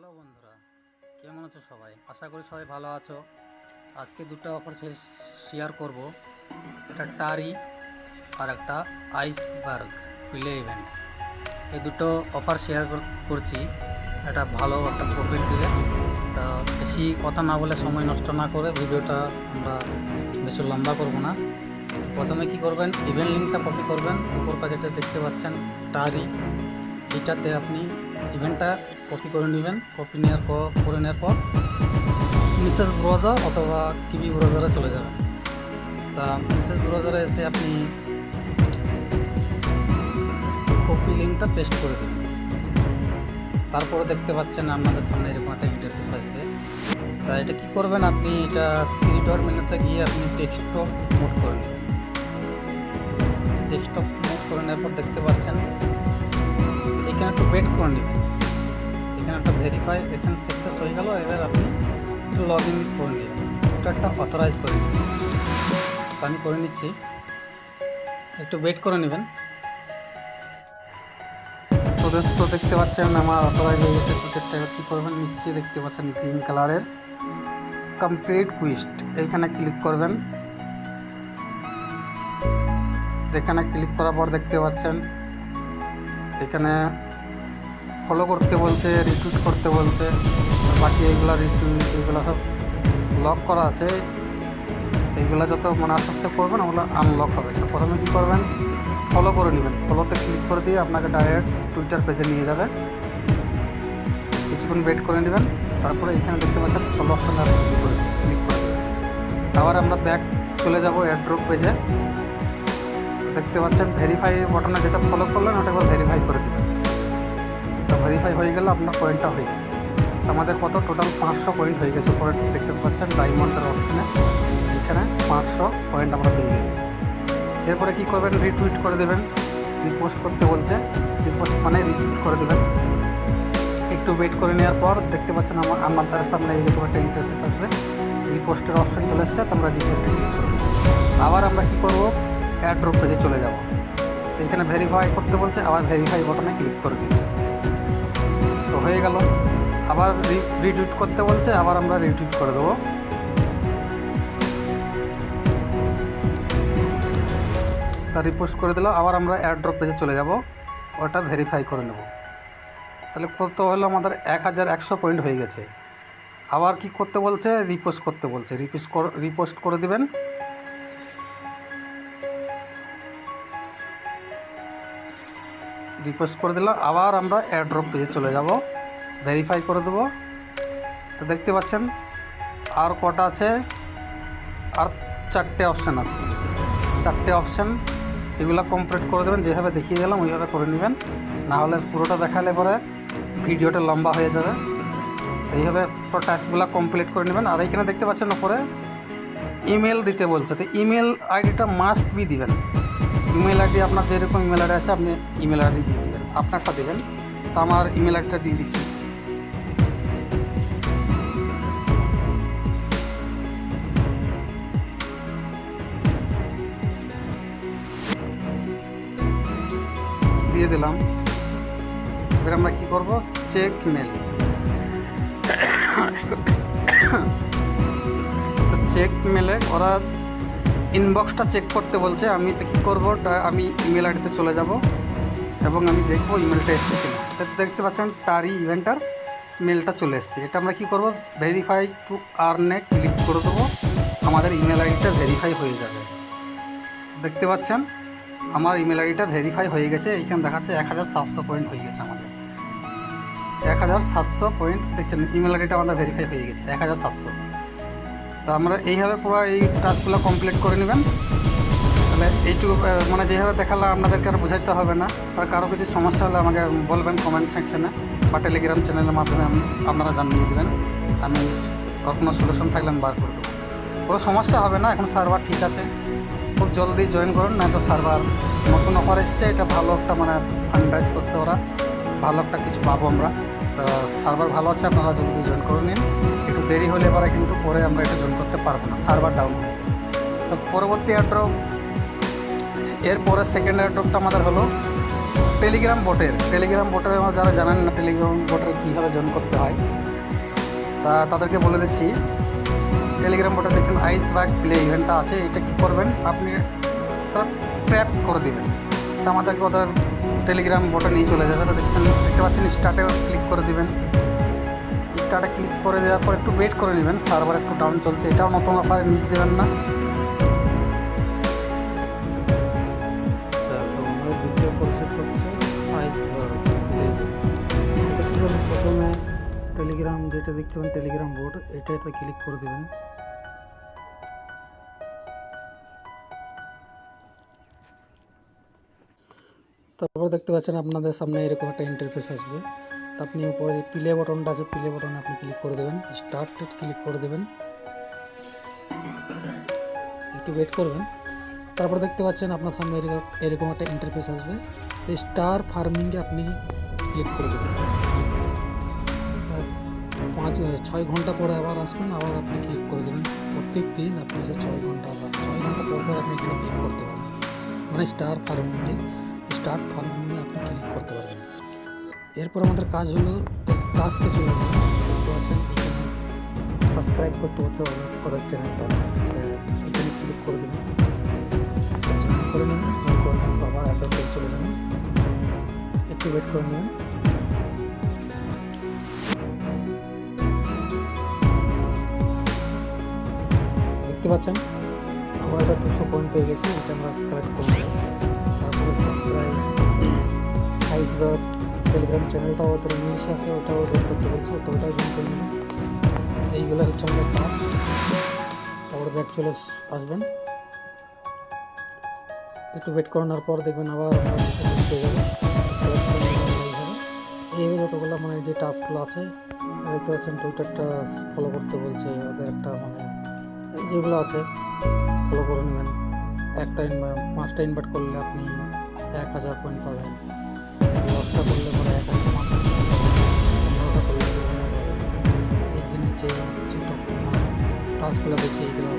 Hello বন্ধুরা, কেমন আছো সবাই? আশা করি সবাই ভালো আছো। আজকে দুটো অফার শেয়ার করব। একটা টারি আর একটা আইসবার্গ প্লে ইভেন্ট এই দুটো অফার শেয়ার করছি। এটা ভালো একটা প্রফিট দেবে। তা বেশি কথা না বলে সময় নষ্ট না করে ভিডিওটা আমরা বেশি লম্বা করব না। প্রথমে কি করবেন? ইভেন্ট লিঙ্কটা কপি করবেন। উপর কাছে যেটা দেখতে পাচ্ছেন টারি। এটাতে আপনি ইভেন্টটা কপি করে নেবেন, কপি নেওয়ার পর করে নেওয়ার পর মিসেস ব্রাউজার অথবা কিবি ব্রাউজারে চলে যাবেন। তা মিসেস ব্রাউজারে এসে আপনি কপি লিঙ্কটা পেস্ট করে দেবেন। তারপরে দেখতে পাচ্ছেন আপনাদের সামনে এরকম একটা ইন্টারফেস আসবে। তা এটা কি করবেন? আপনি এটা থ্রি ডট গিয়ে আপনি ডেস্কটপ মোড করে নেবেন। ডেস্কটপ মোড করে নেওয়ার পর দেখতে পাচ্ছেন একটু ওয়েট করে নেবেন। এখানে একটা ভেরিফাই এখানে সাকসেস হয়ে গেল, এবার আপনি লগ ইন করে নেবেন। এটা একটা অথরাইজ করে নেবেন। আমি করে নিচ্ছি। একটু ওয়েট করে নেবেন। তো দেখতে পাচ্ছেন আমার অথরাইজ হয়ে গেছে। এবার কী করবেন? নিচে দেখতে পাচ্ছেন গ্রিন কালারের কমপ্লিট কুইস্ট এইখানে ক্লিক করবেন। এখানে ক্লিক করার পর দেখতে পাচ্ছেন, এখানে ফলো করতে বলছে রিটুইট করতে বলছে, বাকি এইগুলো রিটুইট এইগুলো সব লক করা আছে। এইগুলো যত মানে আস্তে আস্তে করবেন, ওগুলো আনলক হবে। প্রথমে কী করবেন? ফলো করে নেবেন। ফলোতে ক্লিক করে দিয়ে আপনাকে ডাইরেক্ট টুইটার পেজে নিয়ে যাবে। কিছুক্ষণ ওয়েট করে নেবেন। তারপরে এখানে দেখতে পাচ্ছেন ফলো অপশন আর ক্লিক করে ক্লিক করে আবার আমরা ব্যাক চলে যাব অ্যাড্রপ পেজে দেখতে পাচ্ছেন ভেরিফাই বটনে যেটা ফলো করলেন ওটা ভেরিফাই করে দেবেন। ভেরিফাই হয়ে গেলে, আপনার কয়েনটা হয়ে যাবে আমাদের কত? টোটাল পাঁচশো পয়েন্ট হয়ে গেছে পরে দেখতে পাচ্ছেন? ডায়মন্ডের অপশানে এখানে পাঁচশো পয়েন্ট আমরা পেয়ে গেছি। এরপরে কী করবেন? রিটুইট করে দেবেন। রিপোস্ট করতে বলছে। রিপোস্ট মানে রিটুইট করে দেবেন। একটু ওয়েট করে নেওয়ার পর দেখতে পাচ্ছেন আমার আমাদের সামনে এইরকম একটা ইন্টারফেস আসবে। রিপোস্টের অপশন চলে এসছে, তো আমরা রিপোস্টে আবার আমরা কী করব? অ্যাড্রপ পেজে চলে যাব। এখানে ভেরিফাই করতে বলছে, আবার ভেরিফাই বটনে ক্লিক করে দিই হয়ে গেল। আবার রিটুইট করতে বলছে, আবার আমরা রিটুইট করে দেবো। রিপোস্ট করে দিলাম আবার আমরা অ্যাড্রপ পেজে চলে যাব। ওটা ভেরিফাই করে নেব। তাহলে কত হলো আমাদের এক হাজার একশো পয়েন্ট হয়ে গেছে। আবার কি করতে বলছে? রিপোস্ট করতে বলছে। রিপোস্ট রিপোস্ট করে দিবেন। রিকোয়েস্ট করে দিলাম আবার আমরা অ্যাড্রপ পেজে চলে যাব। ভেরিফাই করে দেবো। তো দেখতে পাচ্ছেন, আর কটা আছে? আর চারটে অপশান আছে। চারটে অপশান এগুলো কমপ্লিট করে দেবেন, যেভাবে দেখিয়ে গেলাম ওইভাবে করে নেবেন। না হলে পুরোটা দেখালে পরে ভিডিওটা লম্বা হয়ে যাবে। এইভাবে পুরো টাস্কগুলো কমপ্লিট করে নেবেন। আর এইখানে দেখতে পাচ্ছেন ওপরে ইমেল দিতে বলছে। তো ইমেল আইডিটা মাস্ট বি দিবেন। ইমেল আইডি আপনার যেরকম ইমেল আইডি আছে, আপনি ইমেল আইডি দিয়ে দেবেন। আপনারটা দেবেন। তো আমার ইমেল আইডিটা দিয়ে দিচ্ছি। দিয়ে দিলাম। এবার আমরা কী করব? চেক মেল তো চেক মেলে ওরা ইনবক্সটা চেক করতে বলছে, আমি তো কী করব? আমি ইমেল আইডিতে চলে যাব এবং আমি দেখব ইমেলটা এসছে কিনা। দেখতে পাচ্ছেন টারি ইভেন্টার মেলটা চলে এসছে। এটা আমরা কী করব? ভেরিফাই টু আর্নে ক্লিক করে দেবো। আমাদের ইমেল আইডিটা ভেরিফাই হয়ে যাবে। দেখতে পাচ্ছেন? আমার ইমেল আইডিটা ভেরিফাই হয়ে গেছে, এইখানে দেখাচ্ছে এক হাজার সাতশো পয়েন্ট হয়ে গেছে আমাদের। এক হাজার সাতশো পয়েন্ট দেখছেন ইমেল আইডিটা আমাদের ভেরিফাই হয়ে গেছে, এক হাজার সাতশো। তো আমরা এইভাবে পুরো এই টাস্কগুলো কমপ্লিট করে নেবেন। তাহলে এইটুকু মানে যেভাবে দেখালাম, আপনাদেরকে আর বোঝাইতে হবে না। তার কারও কিছু সমস্যা হলে আমাকে বলবেন কমেন্ট সেকশনে বা টেলিগ্রাম চ্যানেলের মাধ্যমে আপনারা জানিয়ে দেবেন। আমি কোনো সলিউশন থাকলে আমি বার করে দেবো। কোনো সমস্যা হবে না, এখন সার্ভার ঠিক আছে। খুব জলদি জয়েন করুন, না তো সার্ভার নতুন অফার এসছে। এটা ভালো একটা মানে ফান্ডাইজ করছে ওরা। ভালো একটা কিছু পাবো আমরা। তো সার্ভার ভালো আছে, আপনারা জলদি জয়েন করে নিন। একটু দেরি হলে পরে কিন্তু পরে আমরা এটা জয়েন করতে পারব না সার্ভার ডাউন হয়ে তো পরবর্তী অ্যাড্রপ এরপরে সেকেন্ড অ্যাড্রপটা আমাদের হলো টেলিগ্রাম বোটের টেলিগ্রাম বোটের যারা জানেন না টেলিগ্রাম বোটের কীভাবে জয়েন করতে হয়, তা তাদেরকে বলে দিচ্ছি। টেলিগ্রাম বোটে দেখছেন আইস ব্যাগ প্লে ইভেন্টটা আছে, এটা কী করবেন? আপনি সব ট্র্যাপ করে দেবেন। তা আমাদেরকে ওদের টেলিগ্রাম বোটে নিয়ে চলে যাবে। দেখছেন, দেখতে পাচ্ছেন স্টার্টে ক্লিক করে দেবেন। স্টার্টে ক্লিক করে দেওয়ার পর একটু ওয়েট করে নেবেন সার্ভার একটু ডাউন চলছে। এটাও নতুন অফারে মিস দেবেন না। আচ্ছা আমাদের টেলিগ্রাম যেটা দেখতে পাবেন টেলিগ্রাম বোর্ড এটাতে ক্লিক করে দেবেন। তারপর দেখতে পাচ্ছেন আপনাদের সামনে এরকম একটা ইন্টারফেস আসবে। তো আপনি উপরে প্লে বটনটা আছে প্লে বটনে আপনি ক্লিক করে দেবেন। স্টার্ট ক্লিক করে দেবেন। একটু ওয়েট করবেন। তারপর দেখতে পাচ্ছেন আপনার সামনে এরকম একটা ইন্টারফেস আসবে। তো স্টার ফার্মিংয়ে আপনি ক্লিক করে দেবেন। পাঁচ, ছয় ঘণ্টা পরে আবার আসবেন, আবার আপনি ক্লিক করে দেবেন। প্রত্যেক দিন আপনি ছয় ঘণ্টা বা ছয় ঘণ্টা পর পর আপনি এখানে ক্লিক করতে পারবেন। মানে স্টার ফার্মিংয়ে স্টার্ট নিয়ে আপনি ক্লিক করতে পারবেন? এরপর আমাদের কাজ হলো টাস্কে চলে আসে। দেখতে পাচ্ছেন সাবস্ক্রাইব করতে হচ্ছে ওদের- চ্যানেলটা এখানে ক্লিক করে দেবেন। করে নেবেন করে নেবেন আবার অ্যাড্রেস চলে যাবেন একটু ওয়েট করে নেবেন দেখতে পাচ্ছেন, আমরা এটা দুশো পয়েন্ট পেয়ে গেছি, এটা আমরা কালেক্ট আইস বা টেলিগ্রাম চ্যানেলটাও ওদের ইংলিশে আছে, ওটাও জয়েন করতে বলছে তো ওটাও জয়েন করে এইগুলো হচ্ছে আমাদের কাজ। তারপরে ব্যাক চলে আসবেন। একটু ওয়েট করানোর পর দেখবেন আবার এইভাবে। এইভাবে যতগুলো মানে যে টাস্কগুলো আছে দেখতে পাচ্ছেন টুইটারটা ফলো করতে বলছে, ওদের একটা মানে যেগুলো আছে ফলো করে নেবেন। একটা ইনভাইট পাঁচটা ইনভাইট করলে আপনি এক হাজার পয়েন্ট পাবেন দশটা করলে পরে এক হাজার পাঁচশো পনেরোটা করলে এই যে নিচে যে টাস্কগুলো দিচ্ছে এইগুলো এইগুলো